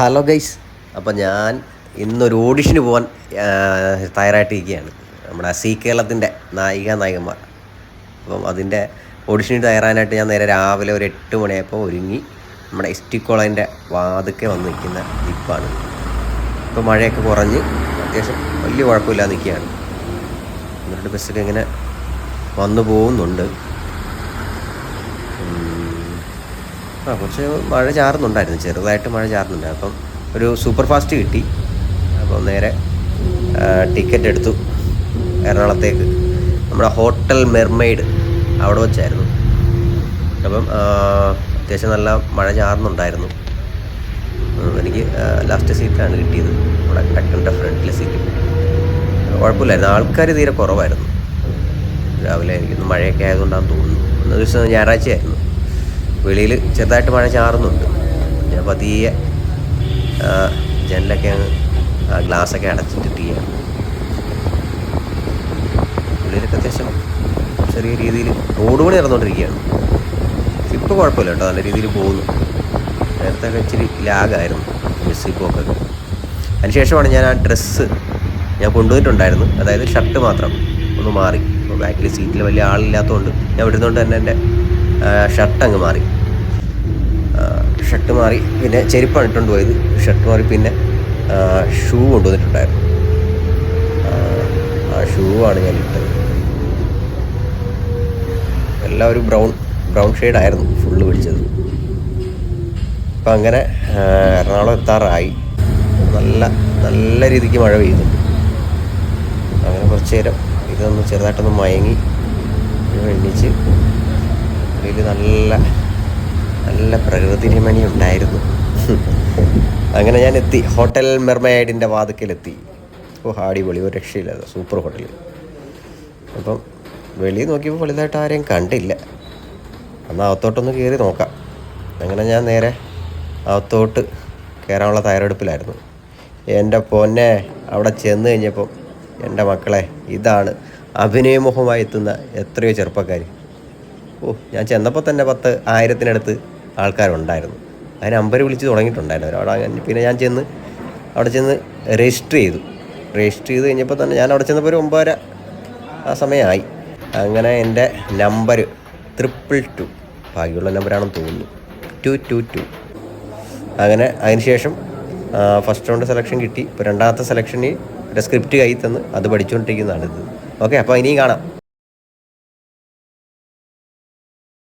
Hello guys. അപ്പം ഞാൻ ഇന്നൊരു ഓഡിഷന് പോകാൻ തയ്യാറായിട്ടിരിക്കുകയാണ്. നമ്മുടെ സി കേരളത്തിന്റെ നായിക നായകന്മാർ. അപ്പം അതിന്റെ ഓഡിഷന് തയ്യാറാനായിട്ട് ഞാൻ നേരെ രാവിലെ ഒരു എട്ട് മണിയായപ്പോൾ ഒരുങ്ങി നമ്മുടെ എസ് ടി കോളേജിന്റെ വാതുക്കെ വന്ന് നിൽക്കുന്ന ജിപ്പാണ് ഇപ്പോൾ മഴയൊക്കെ കുറഞ്ഞ് അത്യാവശ്യം വലിയ കുഴപ്പമില്ലാതെ നിൽക്കുകയാണ്. എന്നിട്ട് ബസ്സൊക്കെ ഇങ്ങനെ വന്നു പോകുന്നുണ്ട്. ആ കുറച്ച് മഴ ചാറുന്നുണ്ടായിരുന്നു ചെറുതായിട്ട് മഴ ചാറുന്നുണ്ട്. അപ്പം ഒരു സൂപ്പർ ഫാസ്റ്റ് കിട്ടി. അപ്പോൾ നേരെ ടിക്കറ്റ് എടുത്തു. എറണാകുളത്തേക്ക്. നമ്മുടെ ഹോട്ടൽ മെർമെയ്ഡ് അവിടെ വെച്ചായിരുന്നു. അപ്പം അത്യാവശ്യം നല്ല മഴ ചാറുന്നുണ്ടായിരുന്നു. എനിക്ക് ലാസ്റ്റ് സീറ്റാണ് കിട്ടിയത്. നമ്മുടെ കട്ടന്റെ ഫ്രണ്ടിലെ സീറ്റ് കുഴപ്പമില്ലായിരുന്നു. ആൾക്കാർ തീരെ കുറവായിരുന്നു. രാവിലെ എനിക്കൊന്ന് മഴയൊക്കെ ആയതുകൊണ്ടാണെന്ന് തോന്നുന്നു. ഇന്ന ദിവസം ഞായറാഴ്ചയായിരുന്നു. വെളിയിൽ ചെറുതായിട്ട് മഴ ചാറുന്നുണ്ട്. ഞാൻ പതിയെ ജനലൊക്കെ അങ്ങ് ഗ്ലാസ്സൊക്കെ അടച്ചിട്ടിട്ട് ചെയ്യാം വെളിയിലൊക്കെ അത്യാവശ്യം ചെറിയ രീതിയിൽ റോഡ് പണി നടന്നുകൊണ്ടിരിക്കുകയാണ്. ഇപ്പോൾ കുഴപ്പമില്ല കേട്ടോ നല്ല രീതിയിൽ പോകുന്നു. നേരത്തെ ഇച്ചിരി ലാഗായിരുന്നു ബസ്സിൽ പോക്കൊക്കെ അതിനുശേഷമാണ് ഞാൻ ആ ഡ്രസ്സ് ഞാൻ കൊണ്ടുപോയിട്ടുണ്ടായിരുന്നു അതായത് ഷർട്ട് മാത്രം ഒന്ന് മാറി. ബാക്കിൽ സീറ്റിൽ വലിയ ആളില്ലാത്തതുകൊണ്ട് ഞാൻ വിടുന്നതുകൊണ്ട് തന്നെ എന്റെ ഷർട്ട് അങ്ങ് മാറി. ഷർട്ട് മാറി പിന്നെ ചെരുപ്പാണ് ഇട്ടുകൊണ്ട് പോയത്. ഷർട്ട് മാറി പിന്നെ ഷൂ കൊണ്ടുവന്നിട്ടുണ്ടായിരുന്നു. ആ, ഷൂ ആണ് ഞാൻ ഇട്ടത്. എല്ലാം ഒരു ബ്രൗൺ ബ്രൗൺ ഷെയ്ഡായിരുന്നു ഫുള്ള് പിടിച്ചത്. അപ്പം അങ്ങനെ എറണാകുളം എത്താറായി. നല്ല നല്ല രീതിക്ക് മഴ പെയ്തു. അങ്ങനെ കുറച്ച് നേരം ഇതൊന്ന് ചെറുതായിട്ടൊന്ന് മയങ്ങി എണ്ണിച്ച് വെളിയിൽ നല്ല നല്ല പ്രകൃതി രമണി ഉണ്ടായിരുന്നു അങ്ങനെ ഞാൻ എത്തി ഹോട്ടൽ മെർമൈഡിന്റെ വാതുക്കലെത്തി ഓ അടിപൊളി. ഒരു രക്ഷയില്ല. സൂപ്പർ ഹോട്ടൽ അപ്പം വെളി നോക്കിയപ്പോൾ വലുതായിട്ട് ആരെയും കണ്ടില്ല. എന്നാൽ അകത്തോട്ടൊന്ന് കയറി നോക്കാം. അങ്ങനെ ഞാൻ നേരെ അകത്തോട്ട് കയറാനുള്ള തയ്യാറെടുപ്പിലായിരുന്നു. എന്റെ പൊന്നെ അവിടെ ചെന്ന് കഴിഞ്ഞപ്പം എന്റെ മക്കളെ ഇതാണ് അഭിനയമുഖമായി എത്തുന്ന എത്രയോ ചെറുപ്പക്കാർ ഓ ഞാൻ ചെന്നപ്പോൾ തന്നെ പത്ത് ആയിരത്തിനടുത്ത് ആൾക്കാരുണ്ടായിരുന്നു. അതിന് അമ്പര് വിളിച്ച് തുടങ്ങിയിട്ടുണ്ടായിരുന്നു അവിടെ പിന്നെ ഞാൻ ചെന്ന് അവിടെ ചെന്ന് രജിസ്റ്റർ ചെയ്തു. രജിസ്റ്റർ ചെയ്ത് കഴിഞ്ഞപ്പോൾ തന്നെ ഞാൻ അവിടെ ചെന്നപ്പോൾ ഒരു ഒമ്പതര ആ സമയമായി. അങ്ങനെ എന്റെ നമ്പർ ട്രിപ്പിൾ ടു ബാക്കിയുള്ള നമ്പറാണെന്ന് തോന്നുന്നു. ടു ടു ടു അങ്ങനെ അതിനുശേഷം ഫസ്റ്റ് റൗണ്ട് സെലക്ഷൻ കിട്ടി. ഇപ്പോൾ രണ്ടാമത്തെ സെലക്ഷനിൽ ഒരു സ്ക്രിപ്റ്റ് കയ്യിൽ തന്ന് അത് പഠിച്ചുകൊണ്ടിരിക്കുന്നതാണ് ഇത് ഓക്കെ അപ്പോൾ ഇനിയും കാണാം.